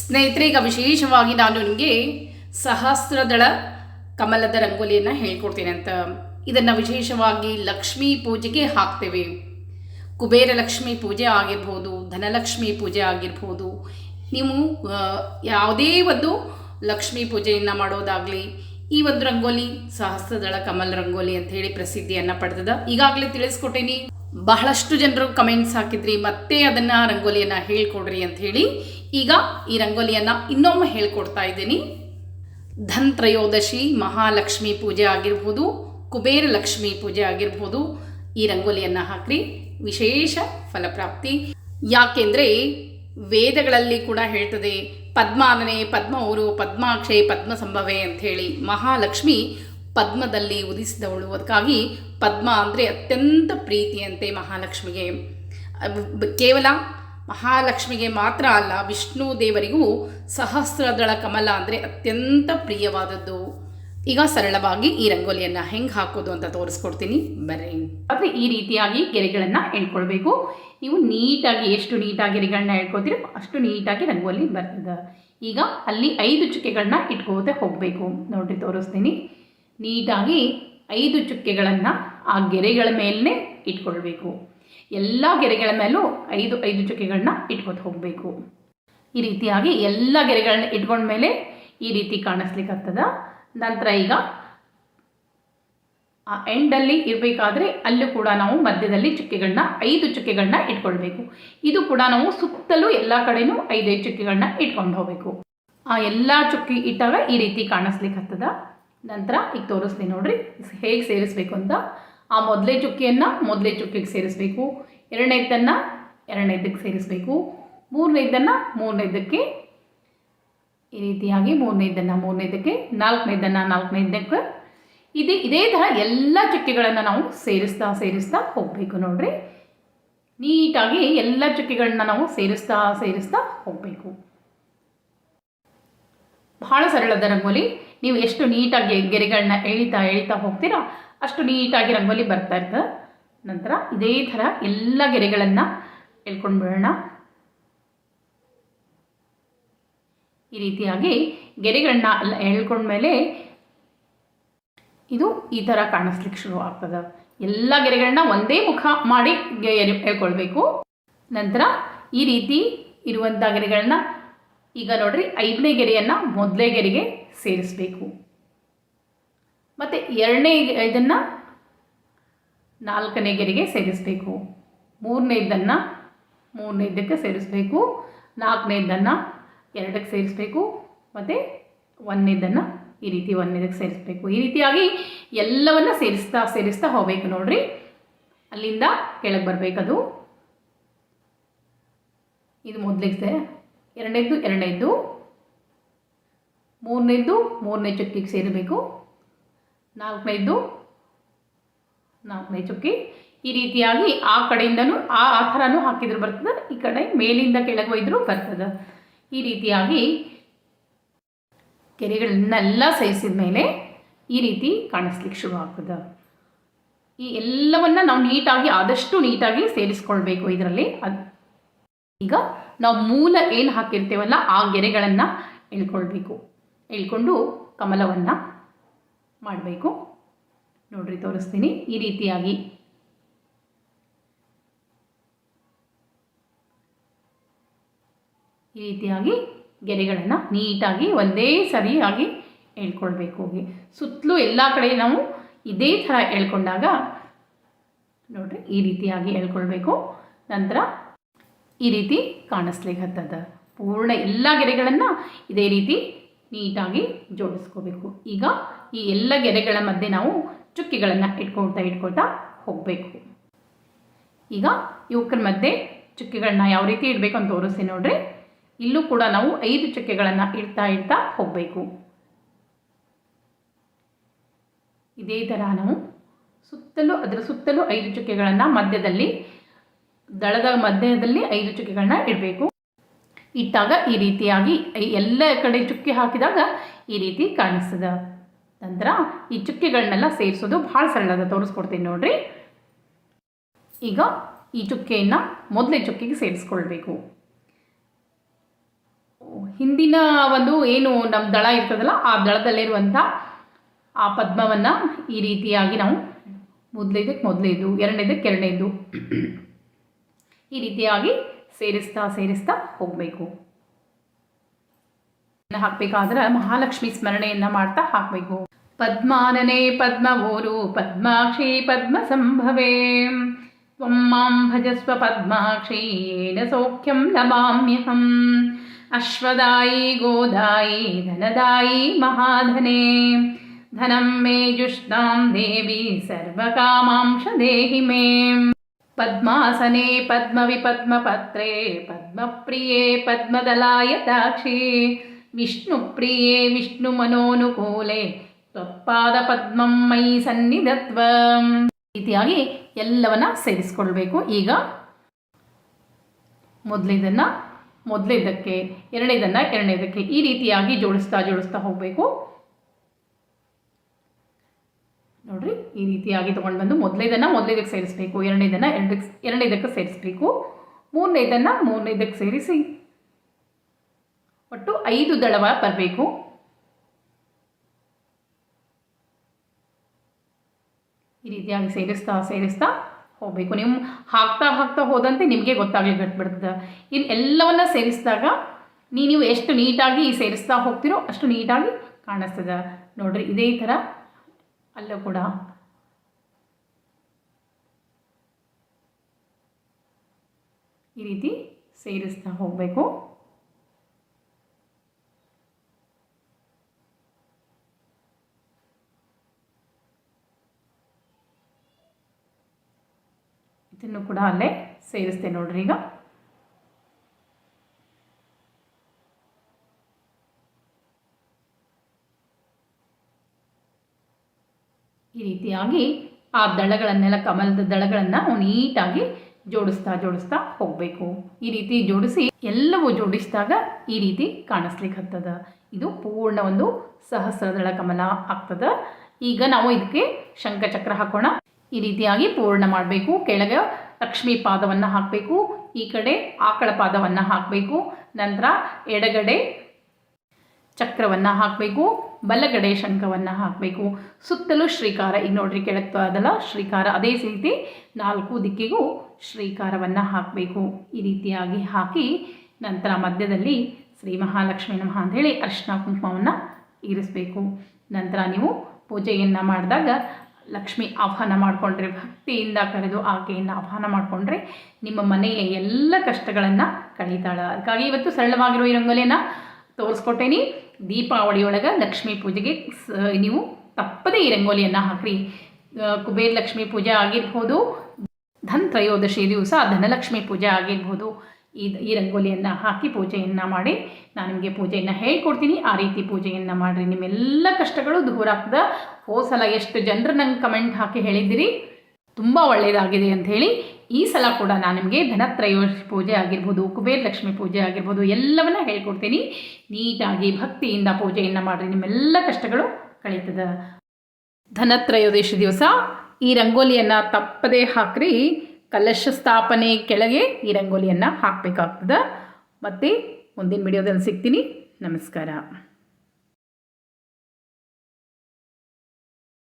ಸ್ನೇಹಿತರೆ ಈಗ ವಿಶೇಷವಾಗಿ ನಾನು ನಿಮಗೆ ಸಹಸ್ರದಳ ಕಮಲದ ರಂಗೋಲಿಯನ್ನು ಹೇಳ್ಕೊಡ್ತೀನಿ ಅಂತ. ಇದನ್ನು ವಿಶೇಷವಾಗಿ ಲಕ್ಷ್ಮೀ ಪೂಜೆಗೆ ಹಾಕ್ತೇವೆ. ಕುಬೇರ ಲಕ್ಷ್ಮಿ ಪೂಜೆ ಆಗಿರ್ಬೋದು, ಧನಲಕ್ಷ್ಮಿ ಪೂಜೆ ಆಗಿರ್ಬೋದು. ನೀವು ಯಾವುದೇ ಒಂದು ಲಕ್ಷ್ಮೀ ಪೂಜೆಯನ್ನು ಮಾಡೋದಾಗಲಿ, ಈ ಒಂದು ರಂಗೋಲಿ ಸಹಸ್ರದಳ ಕಮಲ ರಂಗೋಲಿ ಅಂತ ಹೇಳಿ ಪ್ರಸಿದ್ಧಿಯನ್ನು ಪಡೆದದ. ಈಗಾಗಲೇ ತಿಳಿಸ್ಕೊಟ್ಟೇನಿ. ಬಹಳಷ್ಟು ಜನರು ಕಮೆಂಟ್ಸ್ ಹಾಕಿದ್ರಿ, ಮತ್ತೆ ಅದನ್ನು ರಂಗೋಲಿಯನ್ನು ಹೇಳ್ಕೊಡ್ರಿ ಅಂತ ಹೇಳಿ ಈಗ ಈ ರಂಗೋಲಿಯನ್ನು ಇನ್ನೊಮ್ಮೆ ಹೇಳ್ಕೊಡ್ತಾ ಇದ್ದೀನಿ. ಧನ್ ತ್ರಯೋದಶಿ ಮಹಾಲಕ್ಷ್ಮಿ ಪೂಜೆ ಆಗಿರ್ಬೋದು, ಕುಬೇರ ಲಕ್ಷ್ಮಿ ಪೂಜೆ ಆಗಿರ್ಬೋದು, ಈ ರಂಗೋಲಿಯನ್ನು ಹಾಕ್ರಿ. ವಿಶೇಷ ಫಲಪ್ರಾಪ್ತಿ. ಯಾಕೆಂದರೆ ವೇದಗಳಲ್ಲಿ ಕೂಡ ಹೇಳ್ತದೆ, ಪದ್ಮಾನನೆ ಪದ್ಮ ಊರು ಪದ್ಮಾಕ್ಷೆ ಪದ್ಮ ಸಂಭವೆ ಅಂಥೇಳಿ ಮಹಾಲಕ್ಷ್ಮಿ ಪದ್ಮದಲ್ಲಿ ಉದಿಸಿದವಳು. ಅದಕ್ಕಾಗಿ ಪದ್ಮ ಅಂದರೆ ಅತ್ಯಂತ ಪ್ರೀತಿಯಂತೆ ಮಹಾಲಕ್ಷ್ಮಿಗೆ. ಕೇವಲ ಮಹಾಲಕ್ಷ್ಮಿಗೆ ಮಾತ್ರ ಅಲ್ಲ, ವಿಷ್ಣು ದೇವರಿಗೂ ಸಹಸ್ರದಳ ಕಮಲ ಅಂದರೆ ಅತ್ಯಂತ ಪ್ರಿಯವಾದದ್ದು. ಈಗ ಸರಳವಾಗಿ ಈ ರಂಗೋಲಿಯನ್ನು ಹೆಂಗೆ ಹಾಕೋದು ಅಂತ ತೋರಿಸ್ಕೊಡ್ತೀನಿ. ಬರ್ರಿ. ಆದರೆ ಈ ರೀತಿಯಾಗಿ ಗೆರೆಗಳನ್ನು ಎಳ್ಕೊಳ್ಬೇಕು ನೀವು ನೀಟಾಗಿ ಎಷ್ಟು ನೀಟಾಗಿ ಗೆರೆಗಳನ್ನ ಎಳ್ಕೊತೀರೋ ಅಷ್ಟು ನೀಟಾಗಿ ರಂಗೋಲಿ ಬರ್ತದೆ. ಈಗ ಅಲ್ಲಿ ಐದು ಚುಕ್ಕೆಗಳನ್ನ ಇಟ್ಕೋತ ಹೋಗಬೇಕು. ನೋಡ್ರಿ, ತೋರಿಸ್ತೀನಿ. ನೀಟಾಗಿ ಐದು ಚುಕ್ಕೆಗಳನ್ನು ಆ ಗೆರೆಗಳ ಮೇಲೇ ಇಟ್ಕೊಳ್ಬೇಕು. ಎಲ್ಲ ಗೆರೆಗಳ ಮೇಲೂ ಐದು ಐದು ಚುಕ್ಕೆಗಳನ್ನ ಇಟ್ಕೊತ ಹೋಗಬೇಕು. ಈ ರೀತಿಯಾಗಿ ಎಲ್ಲ ಗೆರೆಗಳನ್ನ ಇಟ್ಕೊಂಡ್ಮೇಲೆ ಈ ರೀತಿ ಕಾಣಿಸ್ಲಿಕ್ಕಾಗ್ತದ. ನಂತರ ಈಗ ಆ ಎಂಡಲ್ಲಿ ಇರಬೇಕಾದ್ರೆ ಅಲ್ಲೂ ಕೂಡ ನಾವು ಮಧ್ಯದಲ್ಲಿ ಚುಕ್ಕೆಗಳನ್ನ ಐದು ಚುಕ್ಕೆಗಳನ್ನ ಇಟ್ಕೊಳ್ಬೇಕು. ಇದು ಕೂಡ ನಾವು ಸುತ್ತಲೂ ಎಲ್ಲ ಕಡೆನೂ ಐದೈದು ಚುಕ್ಕೆಗಳನ್ನ ಇಟ್ಕೊಂಡು ಹೋಗಬೇಕು. ಆ ಎಲ್ಲ ಚುಕ್ಕಿ ಇಟ್ಟಾಗ ಈ ರೀತಿ ಕಾಣಿಸ್ಲಿಕ್ಕಾಗ್ತದ. ನಂತರ ಈಗ ತೋರಿಸ್ತೀನಿ ನೋಡ್ರಿ, ಹೇಗೆ ಸೇರಿಸ್ಬೇಕು ಅಂತ. ಆ ಮೊದಲೇ ಚುಕ್ಕಿಯನ್ನು ಮೊದಲೇ ಚುಕ್ಕಿಗೆ ಸೇರಿಸಬೇಕು. ಎರಡನೇದನ್ನು ಎರಡನೇದಕ್ಕೆ ಸೇರಿಸಬೇಕು. ಮೂರನೇದನ್ನು ಮೂರನೇದಕ್ಕೆ ಈ ರೀತಿಯಾಗಿ ಮೂರನೇದನ್ನು ಮೂರನೇದಕ್ಕೆ ನಾಲ್ಕನೇದನ್ನು ನಾಲ್ಕನೇದಕ್ಕೆ ಇದೇ ಇದೇ ಥರ ಎಲ್ಲ ಚುಕ್ಕೆಗಳನ್ನು ನಾವು ಸೇರಿಸ್ತಾ ಸೇರಿಸ್ತಾ ಹೋಗಬೇಕು ನೋಡ್ರಿ. ನೀಟಾಗಿ ಎಲ್ಲ ಚುಕ್ಕೆಗಳನ್ನ ನಾವು ಸೇರಿಸ್ತಾ ಸೇರಿಸ್ತಾ ಹೋಗಬೇಕು. ಬಹಳ ಸರಳದ ರಂಗೋಲಿ. ನೀವು ಎಷ್ಟು ನೀಟಾಗಿ ಗೆರೆಗಳನ್ನ ಎಳಿತಾ ಎಳಿತಾ ಹೋಗ್ತೀರಾ ಅಷ್ಟು ನೀಟಾಗಿ ರಂಗೋಲಿ ಬರ್ತಾ ಇರ್ತದೆ. ನಂತರ ಇದೇ ಥರ ಎಲ್ಲ ಗೆರೆಗಳನ್ನು ಎಳ್ಕೊಂಡು ಬಿಡೋಣ. ಈ ರೀತಿಯಾಗಿ ಗೆರೆಗಳನ್ನ ಎಳ್ಕೊಂಡ್ಮೇಲೆ ಇದು ಈ ಥರ ಕಾಣಿಸ್ಲಿಕ್ಕೆ ಶುರು ಆಗ್ತದೆ. ಎಲ್ಲ ಗೆರೆಗಳನ್ನ ಒಂದೇ ಮುಖ ಮಾಡಿ ಎಳ್ಕೊಳ್ಬೇಕು. ನಂತರ ಈ ರೀತಿ ಇರುವಂಥ ಗೆರೆಗಳನ್ನ ಈಗ ನೋಡ್ರಿ ಐದನೇ ಗೆರೆಯನ್ನು ಮೊದಲೇ ಗೆರೆಗೆ ಸೇರಿಸಬೇಕು. ಮತ್ತು ಎರಡನೇ ಇದನ್ನು ನಾಲ್ಕನೇ ಗೆರೆಗೆ ಸೇರಿಸಬೇಕು. ಮೂರನೇದನ್ನು ಮೂರನೇದಕ್ಕೆ ಸೇರಿಸಬೇಕು. ನಾಲ್ಕನೇದನ್ನು ಎರಡಕ್ಕೆ ಸೇರಿಸಬೇಕು. ಮತ್ತು ಒಂದನೇದನ್ನು ಈ ರೀತಿ ಒಂದನೇದಕ್ಕೆ ಸೇರಿಸಬೇಕು. ಈ ರೀತಿಯಾಗಿ ಎಲ್ಲವನ್ನ ಸೇರಿಸ್ತಾ ಸೇರಿಸ್ತಾ ಹೋಗ್ಬೇಕು ನೋಡ್ರಿ. ಅಲ್ಲಿಂದ ಕೆಳಗೆ ಬರಬೇಕದು. ಇದು ಮೊದಲಿಗೆ ಎರಡನೇದ್ದು ಎರಡನೇದ್ದು ಮೂರನೇದ್ದು ಮೂರನೇ ಚುಕ್ಕಿಗೆ ಸೇರಬೇಕು. ನಾಲ್ಕನೇದ್ದು ನಾಲ್ಕನೇ ಚುಕ್ಕಿ. ಈ ರೀತಿಯಾಗಿ ಆ ಕಡೆಯಿಂದನೂ, ಆ ಆ ಥರನೂ ಹಾಕಿದ್ರು ಬರ್ತದೆ, ಈ ಕಡೆ ಮೇಲಿಂದ ಕೆಳಗೆ ಒಯ್ದರೂ ಬರ್ತದೆ. ಈ ರೀತಿಯಾಗಿ ಕೆರೆಗಳನ್ನೆಲ್ಲ ಸೇರಿಸಿದ ಮೇಲೆ ಈ ರೀತಿ ಕಾಣಿಸ್ಲಿಕ್ಕೆ ಶುರು ಆಗ್ತದೆ. ಈ ಎಲ್ಲವನ್ನ ನಾವು ನೀಟಾಗಿ, ಆದಷ್ಟು ನೀಟಾಗಿ ಸೇರಿಸ್ಕೊಳ್ಬೇಕು ಇದರಲ್ಲಿ. ಅದು ಈಗ ನಾವು ಮೂಲ ಏನು ಹಾಕಿರ್ತೇವಲ್ಲ ಆ ಗೆರೆಗಳನ್ನು ಎಳ್ಕೊಳ್ಬೇಕು. ಎಳ್ಕೊಂಡು ಕಮಲವನ್ನು ಮಾಡಬೇಕು. ನೋಡ್ರಿ, ತೋರಿಸ್ತೀನಿ. ಈ ರೀತಿಯಾಗಿ. ಈ ರೀತಿಯಾಗಿ ಗೆರೆಗಳನ್ನು ನೀಟಾಗಿ ಒಂದೇ ಸರಿಯಾಗಿ ಎಳ್ಕೊಳ್ಬೇಕು ಹೋಗಿ. ಸುತ್ತಲೂ ಎಲ್ಲ ಕಡೆ ನಾವು ಇದೇ ಥರ ಎಳ್ಕೊಂಡಾಗ ನೋಡ್ರಿ, ಈ ರೀತಿಯಾಗಿ ಎಳ್ಕೊಳ್ಬೇಕು. ನಂತರ ಈ ರೀತಿ ಕಾಣಿಸ್ಲಿಕ್ಕೆ ಪೂರ್ಣ ಎಲ್ಲ ಗೆರೆಗಳನ್ನು ಇದೇ ರೀತಿ ನೀಟಾಗಿ ಜೋಡಿಸ್ಕೋಬೇಕು. ಈಗ ಈ ಎಲ್ಲ ಗೆರೆಗಳ ಮಧ್ಯೆ ನಾವು ಚುಕ್ಕಿಗಳನ್ನು ಇಟ್ಕೊಳ್ತಾ ಇಟ್ಕೊಳ್ತಾ ಹೋಗಬೇಕು. ಈಗ ಯುವಕರ ಮಧ್ಯೆ ಚುಕ್ಕಿಗಳನ್ನ ಯಾವ ರೀತಿ ಇಡಬೇಕು ಅಂತ ತೋರಿಸಿ ನೋಡ್ರಿ. ಇಲ್ಲೂ ಕೂಡ ನಾವು ಐದು ಚುಕ್ಕೆಗಳನ್ನು ಇಡ್ತಾ ಇಡ್ತಾ ಹೋಗಬೇಕು. ಇದೇ ಥರ ನಾವು ಸುತ್ತಲೂ, ಅದರ ಸುತ್ತಲೂ ಐದು ಚುಕ್ಕೆಗಳನ್ನು ಮಧ್ಯದಲ್ಲಿ ದಳದ ಮಧ್ಯದಲ್ಲಿ ಐದು ಚುಕ್ಕಿಗಳನ್ನ ಇಡಬೇಕು. ಇಟ್ಟಾಗ ಈ ರೀತಿಯಾಗಿ ಎಲ್ಲ ಕಡೆ ಚುಕ್ಕೆ ಹಾಕಿದಾಗ ಈ ರೀತಿ ಕಾಣಿಸ್ತದೆ. ನಂತರ ಈ ಚುಕ್ಕೆಗಳನ್ನೆಲ್ಲ ಸೇರಿಸೋದು ಭಾಳ ಸರಳದ ತೋರಿಸ್ಕೊಡ್ತೀನಿ ನೋಡ್ರಿ. ಈಗ ಈ ಚುಕ್ಕೆಯನ್ನು ಮೊದಲೇ ಚುಕ್ಕಿಗೆ ಸೇರಿಸ್ಕೊಳ್ಬೇಕು. ಹಿಂದಿನ ಒಂದು ಏನು ನಮ್ಮ ದಳ ಇರ್ತದಲ್ಲ, ಆ ದಳದಲ್ಲಿರುವಂಥ ಆ ಪದ್ಮವನ್ನು ಈ ರೀತಿಯಾಗಿ ನಾವು ಮೊದಲೇದಕ್ಕೆ ಮೊದಲೇದು ಎರಡನೇದಕ್ಕೆ ಎರಡನೇದು. ಈ ರೀತಿಯಾಗಿ ಸೇರಿಸ್ತಾ ಸೇರಿಸ್ತಾ ಹೋಗಬೇಕು. ಹಾಕಬೇಕಾದ್ರೆ ಮಹಾಲಕ್ಷ್ಮಿ ಸ್ಮರಣೆಯನ್ನು ಮಾಡ್ತಾ ಹಾಕಬೇಕು. ಪದ್ಮಾನನೆ ಪದ್ಮವೋರು ಪದ್ಮಾಕ್ಷಿ ಪದ್ಮ ಸಂಭವೇ ತ್ವಂ ಮಾಂ ಭಜಸ್ವ ಪದ್ಮಾಕ್ಷಿ ಯೇನ ಸೌಖ್ಯಂ ಲಭಾಮ್ಯಹಂ ಅಶ್ವದಾಯಿ, ಗೋದಾಯಿ, ಧನದಾಯಿ, ಮಹಾಧನೆ. ಧನಂ ಮೇ ಜುಷ್ಟಾಂ ದೇವಿ, ಸರ್ವಕಾಮಾಂಶ ದೇಹಿ ಮೇ ಪದ್ಮಾಸನೆ ಪದ್ಮವಿಪದ್ಮಪತ್ರೆ, ಪದ್ಮಪ್ರಿಯೆ ಪದ್ಮದಲಾಯತಾಕ್ಷಿ ವಿಷ್ಣು ವಿಷ್ಣುಮನೋನುಕೂಲೆ ತ್ವತ್ಪಾದ ಪದ್ಮಂ ಮೈ ಸನ್ನಿಧತ್ವ. ರೀತಿಯಾಗಿ ಎಲ್ಲವನ್ನ ಸೇರಿಸ್ಕೊಳ್ಬೇಕು ಈಗ. ಮೊದಲಿದನ್ನು, ಮೊದಲಿದ್ದಕ್ಕೆ, ಎರಡನೇದನ್ನು ಎರಡನೇದಕ್ಕೆ ಈ ರೀತಿಯಾಗಿ ಜೋಡಿಸ್ತಾ ಜೋಡಿಸ್ತಾ ಹೋಗಬೇಕು ನೋಡ್ರಿ ಈ ರೀತಿಯಾಗಿ ತೊಗೊಂಡು ಬಂದು ಮೊದಲೇದನ್ನು ಮೊದಲೇದಕ್ಕೆ ಸೇರಿಸಬೇಕು. ಎರಡನೇದನ್ನು ಎರಡಕ್ಕೆ ಎರಡನೇದಕ್ಕೆ ಸೇರಿಸಬೇಕು. ಮೂರನೇದನ್ನು ಮೂರನೇದಕ್ಕೆ ಸೇರಿಸಿ. ಒಟ್ಟು ಐದು ದಳವ ಬರಬೇಕು. ಈ ರೀತಿಯಾಗಿ ಸೇರಿಸ್ತಾ ಸೇರಿಸ್ತಾ ಹೋಗಬೇಕು. ನೀವು ಹಾಕ್ತಾ ಹಾಕ್ತಾ ಹೋದಂತೆ ನಿಮಗೆ ಗೊತ್ತಾಗಲಿ ಬಿಡ್ತದೆ. ಇನ್ನು ಎಲ್ಲವನ್ನ ಸೇರಿಸಿದಾಗ ನೀವು ಎಷ್ಟು ನೀಟಾಗಿ ಸೇರಿಸ್ತಾ ಹೋಗ್ತಿರೋ ಅಷ್ಟು ನೀಟಾಗಿ ಕಾಣಿಸ್ತದೆ. ನೋಡ್ರಿ, ಇದೇ ಥರ ಅಲ್ಲೂ ಕೂಡ. ಈ ರೀತಿ ಸೇರಿಸ್ತಾ ಹೋಗಬೇಕು. ಇದನ್ನು ಕೂಡ ಅಲ್ಲೇ ಸೇರಿಸ್ತೆ ನೋಡ್ರಿ ಈಗ. ಈ ರೀತಿಯಾಗಿ ಆ ದಳಗಳನ್ನೆಲ್ಲ ಕಮಲದ ದಳಗಳನ್ನು ನಾವು ನೀಟಾಗಿ ಜೋಡಿಸ್ತಾ ಜೋಡಿಸ್ತಾ ಹೋಗಬೇಕು. ಈ ರೀತಿ ಜೋಡಿಸಿ ಎಲ್ಲವೂ ಜೋಡಿಸಿದಾಗ ಈ ರೀತಿ ಕಾಣಿಸ್ಲಿಕ್ಕೆ ಹತ್ತದ ಇದು ಪೂರ್ಣ ಒಂದು ಸಹಸ್ರದಳ ಕಮಲ ಆಗ್ತದ. ಈಗ ನಾವು ಇದಕ್ಕೆ ಶಂಖಚಕ್ರ ಹಾಕೋಣ. ಈ ರೀತಿಯಾಗಿ ಪೂರ್ಣ ಮಾಡಬೇಕು. ಕೆಳಗೆ ಲಕ್ಷ್ಮೀ ಪಾದವನ್ನು ಹಾಕಬೇಕು. ಈ ಕಡೆ ಆಕಳ ಪಾದವನ್ನು ಹಾಕಬೇಕು. ನಂತರ ಎಡಗಡೆ ಚಕ್ರವನ್ನು ಹಾಕಬೇಕು. ಬಲಗಡೆ ಶಂಖವನ್ನು ಹಾಕಬೇಕು. ಸುತ್ತಲೂ ಶ್ರೀಕಾರ. ಈಗ ನೋಡ್ರಿ ಕೆಳಕ್ಕೆ ಶ್ರೀಕಾರ. ಅದೇ ರೀತಿ ನಾಲ್ಕು ದಿಕ್ಕಿಗೂ ಶ್ರೀಕಾರವನ್ನು ಹಾಕಬೇಕು. ಈ ರೀತಿಯಾಗಿ ಹಾಕಿ ನಂತರ ಮಧ್ಯದಲ್ಲಿ ಶ್ರೀ ಮಹಾಲಕ್ಷ್ಮಿ ನಮಃ ಅಂಥೇಳಿ ಅರ್ಶಿನ ಕುಂಕುಮವನ್ನು ಇರಿಸಬೇಕು. ನಂತರ ನೀವು ಪೂಜೆಯನ್ನು ಮಾಡಿದಾಗ ಲಕ್ಷ್ಮಿ ಆಹ್ವಾನ ಮಾಡಿಕೊಂಡ್ರೆ, ಭಕ್ತಿಯಿಂದ ಕರೆದು ಆಕೆಯನ್ನು ಆಹ್ವಾನ ಮಾಡಿಕೊಂಡ್ರೆ ನಿಮ್ಮ ಮನೆಯ ಎಲ್ಲ ಕಷ್ಟಗಳನ್ನು ಕಳೀತಾಳೆ. ಅದಕ್ಕಾಗಿ ಇವತ್ತು ಸರಳವಾಗಿರೋ ಈ ರಂಗೋಲಿಯನ್ನು ತೋರಿಸ್ಕೊಟ್ಟೇನಿ. ದೀಪಾವಳಿಯೊಳಗೆ ಲಕ್ಷ್ಮೀ ಪೂಜೆಗೆ ನೀವು ತಪ್ಪದೇ ಈ ರಂಗೋಲಿಯನ್ನು ಹಾಕ್ರಿ. ಕುಬೇರ ಲಕ್ಷ್ಮೀ ಪೂಜೆ ಆಗಿರ್ಬೋದು ಧನ್ ತ್ರಯೋದಶಿ ದಿವಸ ಧನಲಕ್ಷ್ಮಿ ಪೂಜೆ ಆಗಿರ್ಬೋದು. ಈ ಈ ರಂಗೋಲಿಯನ್ನು ಹಾಕಿ ಪೂಜೆಯನ್ನು ಮಾಡಿ ನಾನು ನಿಮಗೆ ಪೂಜೆಯನ್ನು ಹೇಳ್ಕೊಡ್ತೀನಿ. ಆ ರೀತಿ ಪೂಜೆಯನ್ನು ಮಾಡಿರಿ. ನಿಮ್ಮೆಲ್ಲ ಕಷ್ಟಗಳು ದೂರ ಆಗ್ತದೆ. ಹೋಸಲ ಎಷ್ಟು ಜನರು ನಂಗೆ ಕಮೆಂಟ್ ಹಾಕಿ ಹೇಳಿದ್ದೀರಿ. ತುಂಬ ಒಳ್ಳೆಯದಾಗಿದೆ ಅಂಥೇಳಿ ಈ ಸಲ ಕೂಡ ನಾನು ನಿಮಗೆ ಧನತ್ರಯೋದಶಿ ಪೂಜೆ ಆಗಿರ್ಬೋದು, ಕುಬೇರ ಲಕ್ಷ್ಮಿ ಪೂಜೆ ಆಗಿರ್ಬೋದು ಎಲ್ಲವನ್ನ ಹೇಳ್ಕೊಡ್ತೀನಿ. ನೀಟಾಗಿ ಭಕ್ತಿಯಿಂದ ಪೂಜೆಯನ್ನು ಮಾಡಿರಿ. ನಿಮ್ಮೆಲ್ಲ ಕಷ್ಟಗಳು ಕಳೀತದೆ. ಧನತ್ರಯೋದಶಿ ದಿವಸ ಈ ರಂಗೋಲಿಯನ್ನು ತಪ್ಪದೇ ಹಾಕ್ರಿ. ಕಲಶ ಸ್ಥಾಪನೆ ಕೆಳಗೆ ಈ ರಂಗೋಲಿಯನ್ನು ಹಾಕಬೇಕಾಗ್ತದೆ. ಮತ್ತು ಮುಂದಿನ ವಿಡಿಯೋದಲ್ಲಿ ಸಿಗ್ತೀನಿ. ನಮಸ್ಕಾರ.